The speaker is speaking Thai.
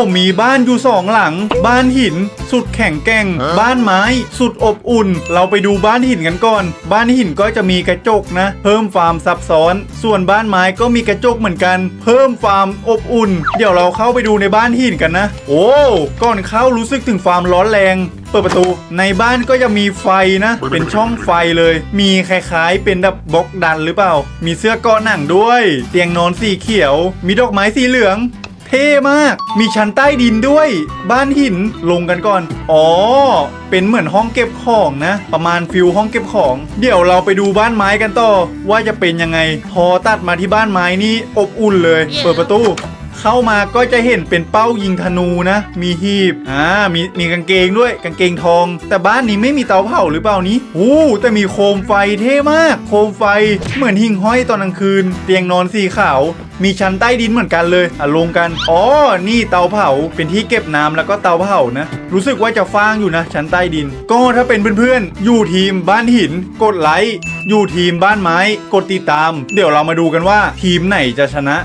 ผมมีบ้านอยู่สองหลัง บ้านหิน สุดแข็งแกร่ง บ้านไม้ สุดอบอุ่น เราไปดูบ้านหินกันก่อน บ้านหินก็จะมีกระจกนะ เพิ่มความซับซ้อน ส่วนบ้านไม้ก็มีกระจกเหมือนกัน เพิ่มความอบอุ่น เดี๋ยวเราเข้าไปดูในบ้านหินกันนะ โอ้ก่อนเข้ารู้สึกถึงความร้อนแรง เปิดประตู ในบ้านก็จะมีไฟนะ เป็นช่องไฟเลย มีคล้ายๆ เป็นแบบบล็อกดันหรือเปล่า มีเสื้อเกาะหนังด้วย เตียงนอนสีเขียว มีดอกไม้สีเหลือง เท่มาก มีชั้นใต้ดินด้วย บ้านหินลงกันก่อน อ๋อ เป็นเหมือนห้องเก็บของนะ ประมาณฟิลห้องเก็บของ เดี๋ยวเราไปดูบ้านไม้กันต่อ ว่าจะเป็นยังไง พอตัดมาที่บ้านไม้นี่อบอุ่นเลย เปิดประตู เข้ามาก็จะเห็นเป็นเป้ายิงธนูนะ มีหีบอ่ามีมีกางเกงด้วยกางเกงทอง แต่บ้านนี้ไม่มีเตาเผาหรือเปล่านี้อู้แต่มีโคมไฟเท่มาก โคมไฟเหมือนหิ่งห้อยตอนกลางคืน เตียงนอนสีขาว มีชั้นใต้ดินเหมือนกันเลยอะลงกัน อ๋อ นี่เตาเผาเป็นที่เก็บน้ำแล้วก็เตาเผานะ รู้สึกว่าจะฟางอยู่นะ ชั้นใต้ดิน ก็ถ้าเป็นเพื่อนๆอยู่ทีมบ้านหิน กดไลค์อยู่ทีมบ้านไม้ กดติดตาม เดี๋ยวเรามาดูกันว่าทีมไหนจะชนะ